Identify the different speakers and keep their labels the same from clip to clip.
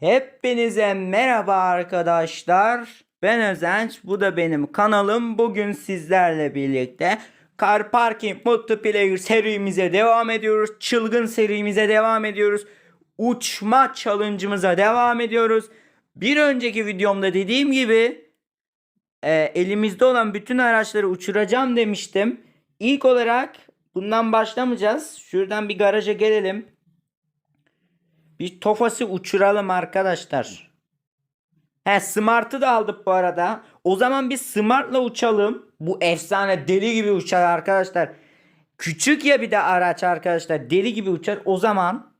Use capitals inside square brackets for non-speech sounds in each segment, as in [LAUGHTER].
Speaker 1: Hepinize merhaba arkadaşlar. Ben Özenç. Bu da benim kanalım. Bugün sizlerle birlikte Car Parking Multiplayer serimize devam ediyoruz. Çılgın serimize devam ediyoruz. Uçma challenge'ımıza devam ediyoruz. Bir önceki videomda dediğim gibi e, elimizde olan bütün araçları uçuracağım demiştim. İlk olarak bundan başlamayacağız. Şuradan bir garaja gelelim. Bir Tofas'ı uçuralım arkadaşlar. He Smart'ı da aldık bu arada. O zaman bir Smart'la uçalım. Bu efsane deli gibi uçar arkadaşlar. Küçük ya bir de araç arkadaşlar. Deli gibi uçar. O zaman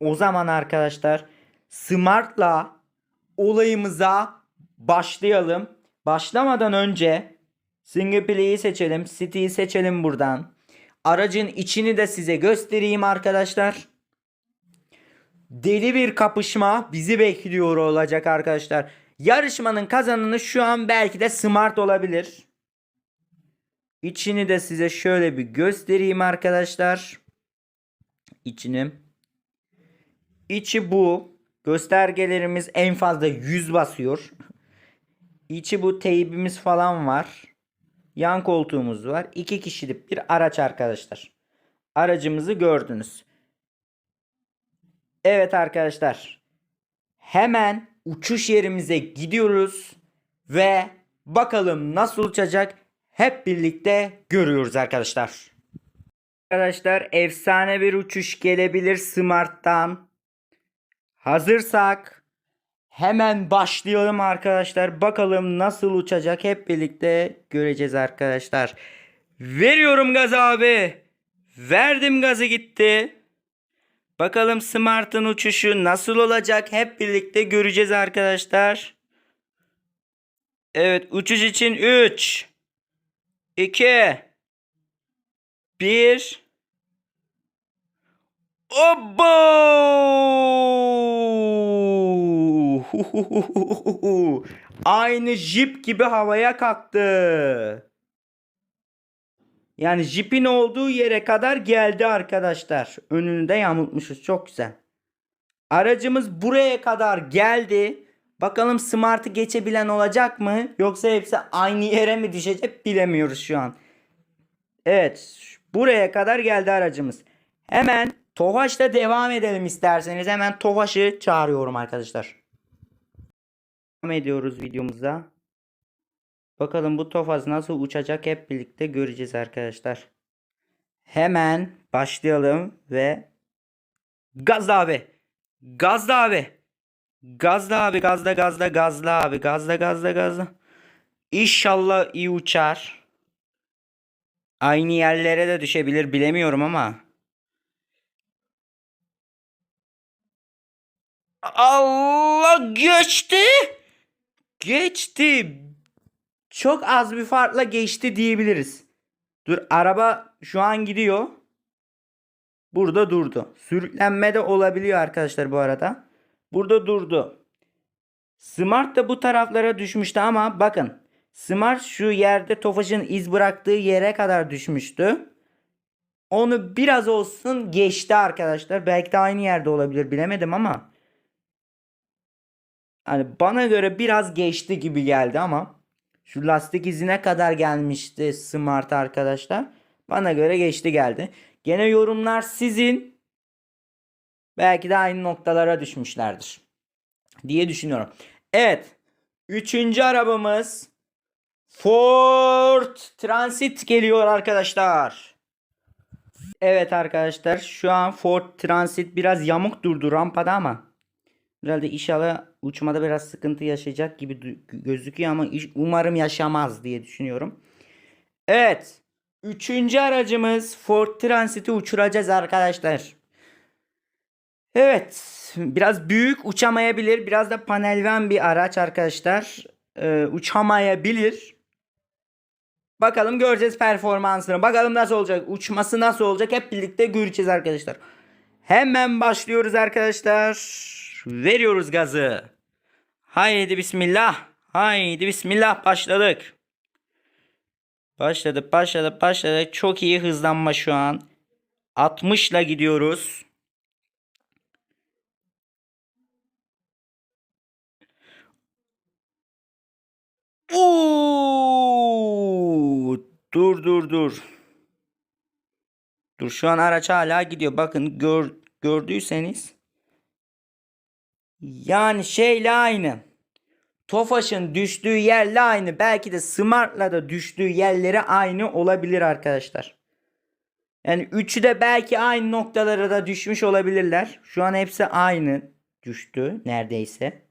Speaker 1: o zaman arkadaşlar Smart'la olayımıza başlayalım. Başlamadan önce Single Play'i seçelim. City'yi seçelim buradan. Aracın içini de size göstereyim arkadaşlar deli bir kapışma bizi bekliyor olacak arkadaşlar. Yarışmanın kazananı şu an belki de Smart olabilir. İçini de size şöyle bir göstereyim arkadaşlar. İçini. İçi bu. Göstergelerimiz en fazla 100 basıyor. İçi bu teybimiz falan var. Yan koltuğumuz var. İki kişilik bir araç arkadaşlar. Aracımızı gördünüz. Evet arkadaşlar. Hemen uçuş yerimize gidiyoruz ve bakalım nasıl uçacak hep birlikte görüyoruz arkadaşlar. Arkadaşlar efsane bir uçuş gelebilir Smart'tan. Hazırsak hemen başlayalım arkadaşlar. Bakalım nasıl uçacak hep birlikte göreceğiz arkadaşlar. Veriyorum gaz abi. Verdim gazı gitti. Bakalım Smart'ın uçuşu nasıl olacak hep birlikte göreceğiz arkadaşlar. Evet uçuş için 3 2 1 Obo! Aynı jip gibi havaya kalktı. Yani jipin olduğu yere kadar geldi arkadaşlar. Önünü de yamultmuşuz. Çok güzel. Aracımız buraya kadar geldi. Bakalım Smart'ı geçebilen olacak mı? Yoksa hepsi aynı yere mi düşecek bilemiyoruz şu an. Evet. Buraya kadar geldi aracımız. Hemen Tofaş'ta devam edelim isterseniz. Hemen Tofaş'ı çağırıyorum arkadaşlar. Devam ediyoruz videomuza. Bakalım bu Tofaz nasıl uçacak hep birlikte göreceğiz arkadaşlar. Hemen başlayalım ve gazla abi. Gazla abi. Gazla abi gazla gazla gazla abi. Gazla gazla gazla. İnşallah iyi uçar. Aynı yerlere de düşebilir bilemiyorum ama. Allah geçti. Geçti çok az bir farkla geçti diyebiliriz. Dur araba şu an gidiyor. Burada durdu. Sürüklenme de olabiliyor arkadaşlar bu arada. Burada durdu. Smart da bu taraflara düşmüştü ama bakın. Smart şu yerde Tofaş'ın iz bıraktığı yere kadar düşmüştü. Onu biraz olsun geçti arkadaşlar. Belki de aynı yerde olabilir bilemedim ama. Hani bana göre biraz geçti gibi geldi ama. Şu lastik izine kadar gelmişti Smart arkadaşlar. Bana göre geçti geldi. Gene yorumlar sizin. Belki de aynı noktalara düşmüşlerdir. Diye düşünüyorum. Evet. Üçüncü arabamız Ford Transit geliyor arkadaşlar. Evet arkadaşlar şu an Ford Transit biraz yamuk durdu rampada ama Herhalde inşallah uçmada biraz sıkıntı yaşayacak gibi gözüküyor ama umarım yaşamaz diye düşünüyorum. Evet. Üçüncü aracımız Ford Transit'i uçuracağız arkadaşlar. Evet. Biraz büyük uçamayabilir. Biraz da panelven bir araç arkadaşlar. Ee, uçamayabilir. Bakalım göreceğiz performansını. Bakalım nasıl olacak. Uçması nasıl olacak. Hep birlikte göreceğiz arkadaşlar. Hemen başlıyoruz arkadaşlar. Veriyoruz gazı. Haydi bismillah. Haydi bismillah başladık. Başladı başladı başladı. Çok iyi hızlanma şu an. 60 ile gidiyoruz. Oo! Dur dur dur. Dur şu an araç hala gidiyor. Bakın gör, gördüyseniz yani şeyle aynı. Tofaş'ın düştüğü yerle aynı. Belki de Smart'la da düştüğü yerleri aynı olabilir arkadaşlar. Yani üçü de belki aynı noktalara da düşmüş olabilirler. Şu an hepsi aynı düştü neredeyse.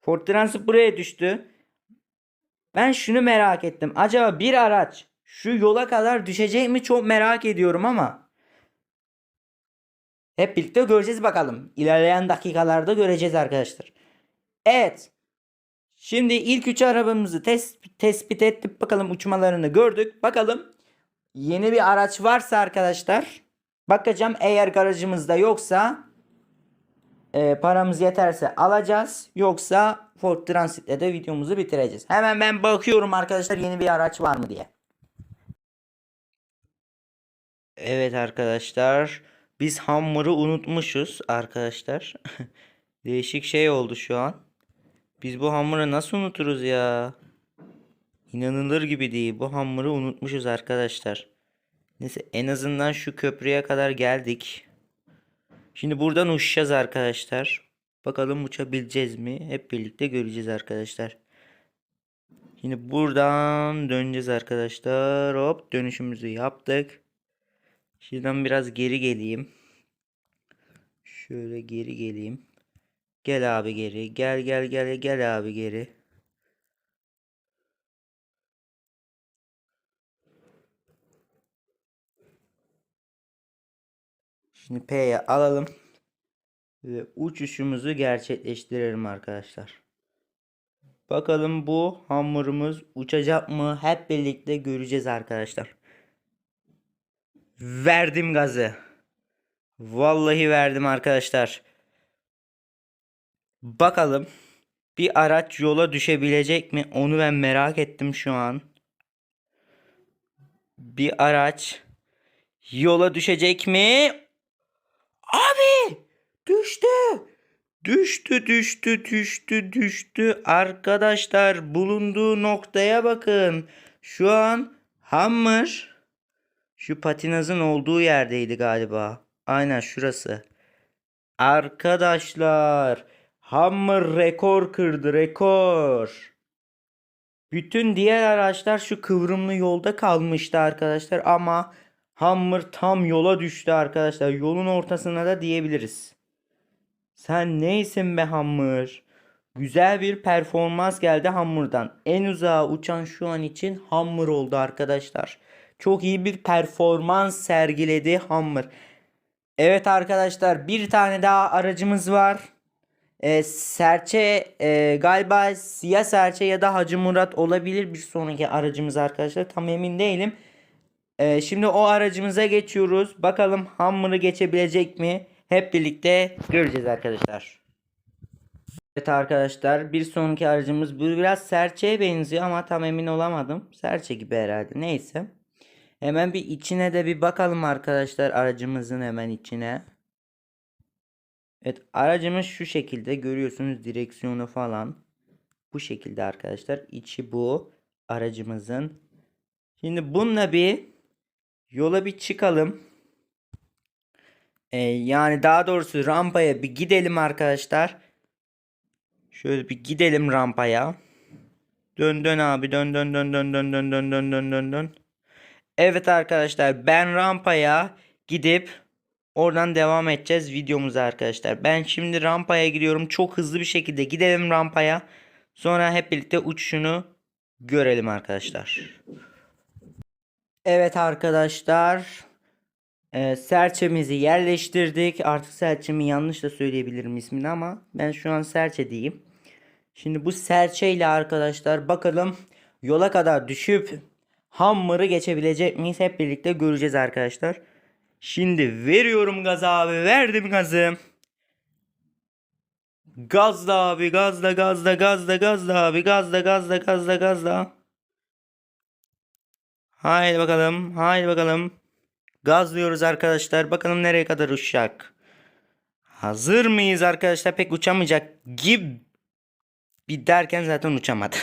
Speaker 1: Ford Transit buraya düştü. Ben şunu merak ettim. Acaba bir araç şu yola kadar düşecek mi çok merak ediyorum ama. Hep birlikte göreceğiz bakalım. İlerleyen dakikalarda göreceğiz arkadaşlar. Evet. Şimdi ilk üç arabamızı tespit, tespit ettik. Bakalım uçmalarını gördük. Bakalım yeni bir araç varsa arkadaşlar. Bakacağım eğer garajımızda yoksa e, paramız yeterse alacağız. Yoksa Ford Transit'le de videomuzu bitireceğiz. Hemen ben bakıyorum arkadaşlar yeni bir araç var mı diye. Evet arkadaşlar. Biz Hummer'ı unutmuşuz arkadaşlar. [LAUGHS] Değişik şey oldu şu an. Biz bu Hummer'ı nasıl unuturuz ya? İnanılır gibi değil. Bu Hummer'ı unutmuşuz arkadaşlar. Neyse en azından şu köprüye kadar geldik. Şimdi buradan uçacağız arkadaşlar. Bakalım uçabileceğiz mi? Hep birlikte göreceğiz arkadaşlar. Şimdi buradan döneceğiz arkadaşlar. Hop dönüşümüzü yaptık. Şuradan biraz geri geleyim. Şöyle geri geleyim. Gel abi geri. Gel gel gel gel abi geri. Şimdi P'ye alalım. Ve uçuşumuzu gerçekleştirelim arkadaşlar. Bakalım bu hamurumuz uçacak mı? Hep birlikte göreceğiz arkadaşlar. Verdim gazı. Vallahi verdim arkadaşlar. Bakalım bir araç yola düşebilecek mi? Onu ben merak ettim şu an. Bir araç yola düşecek mi? Abi düştü. Düştü düştü düştü düştü. Arkadaşlar bulunduğu noktaya bakın. Şu an Hammer şu patinazın olduğu yerdeydi galiba. Aynen şurası. Arkadaşlar Hammer rekor kırdı rekor. Bütün diğer araçlar şu kıvrımlı yolda kalmıştı arkadaşlar ama Hammer tam yola düştü arkadaşlar. Yolun ortasına da diyebiliriz. Sen neysin be Hammer? Güzel bir performans geldi Hammer'dan. En uzağa uçan şu an için Hammer oldu arkadaşlar. Çok iyi bir performans sergiledi Hammer. Evet arkadaşlar bir tane daha aracımız var. Ee, serçe e, galiba siyah serçe ya da Hacı Murat olabilir bir sonraki aracımız arkadaşlar. Tam emin değilim. Ee, şimdi o aracımıza geçiyoruz. Bakalım Hummer'ı geçebilecek mi? Hep birlikte göreceğiz arkadaşlar. Evet arkadaşlar bir sonraki aracımız bu biraz serçeye benziyor ama tam emin olamadım. Serçe gibi herhalde neyse. Hemen bir içine de bir bakalım arkadaşlar aracımızın hemen içine. Evet aracımız şu şekilde görüyorsunuz direksiyonu falan. Bu şekilde arkadaşlar içi bu aracımızın. Şimdi bununla bir yola bir çıkalım. Ee, yani daha doğrusu rampaya bir gidelim arkadaşlar. Şöyle bir gidelim rampaya. Dön dön abi dön dön dön dön dön dön dön dön dön dön dön. Evet arkadaşlar ben rampaya gidip oradan devam edeceğiz videomuza arkadaşlar. Ben şimdi rampaya gidiyorum. Çok hızlı bir şekilde gidelim rampaya. Sonra hep birlikte uçuşunu görelim arkadaşlar. Evet arkadaşlar. Ee, serçemizi yerleştirdik. Artık serçemi yanlış da söyleyebilirim ismini ama ben şu an serçe diyeyim. Şimdi bu serçeyle arkadaşlar bakalım yola kadar düşüp Hammer'ı geçebilecek miyiz? Hep birlikte göreceğiz arkadaşlar. Şimdi veriyorum gazı abi. Verdim gazı. Gazla abi gazla gazla gazla gazla abi gazla gazla gazla gazla. Haydi bakalım haydi bakalım. Gazlıyoruz arkadaşlar. Bakalım nereye kadar uçacak. Hazır mıyız arkadaşlar? Pek uçamayacak gibi bir derken zaten uçamadı.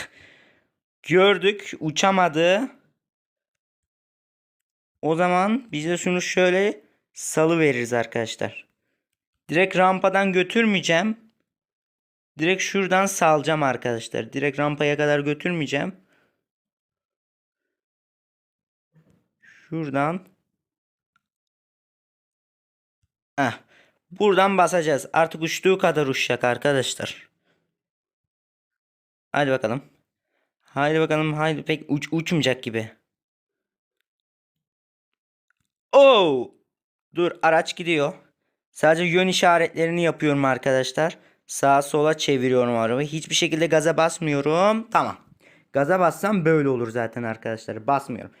Speaker 1: Gördük uçamadı. O zaman biz de şunu şöyle salı veririz arkadaşlar. Direkt rampadan götürmeyeceğim. Direkt şuradan salacağım arkadaşlar. Direkt rampaya kadar götürmeyeceğim. Şuradan. Heh. Buradan basacağız. Artık uçtuğu kadar uçacak arkadaşlar. Hadi bakalım. Haydi bakalım. Haydi pek uç, uçmayacak gibi. Oo! Dur araç gidiyor. Sadece yön işaretlerini yapıyorum arkadaşlar. Sağa sola çeviriyorum arabayı. Hiçbir şekilde gaza basmıyorum. Tamam. Gaza bassam böyle olur zaten arkadaşlar. Basmıyorum.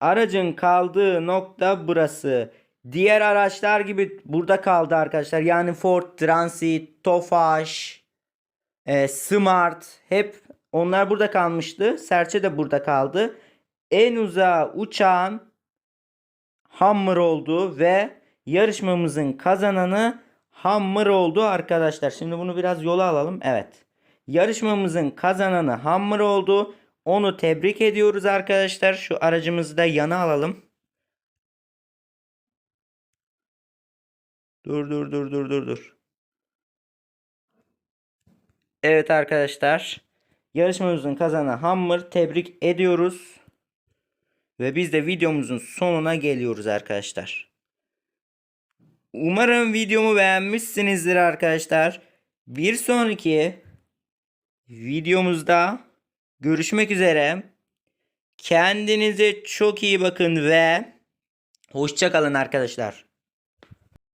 Speaker 1: Aracın kaldığı nokta burası. Diğer araçlar gibi burada kaldı arkadaşlar. Yani Ford Transit, Tofaş, e, Smart hep onlar burada kalmıştı. Serçe de burada kaldı. En uzağa uçağın Hammer oldu ve yarışmamızın kazananı Hammer oldu arkadaşlar. Şimdi bunu biraz yola alalım. Evet. Yarışmamızın kazananı Hammer oldu. Onu tebrik ediyoruz arkadaşlar. Şu aracımızı da yana alalım. Dur dur dur dur dur dur. Evet arkadaşlar. Yarışmamızın kazananı Hammer tebrik ediyoruz. Ve biz de videomuzun sonuna geliyoruz arkadaşlar. Umarım videomu beğenmişsinizdir arkadaşlar. Bir sonraki videomuzda görüşmek üzere. Kendinize çok iyi bakın ve hoşça kalın arkadaşlar.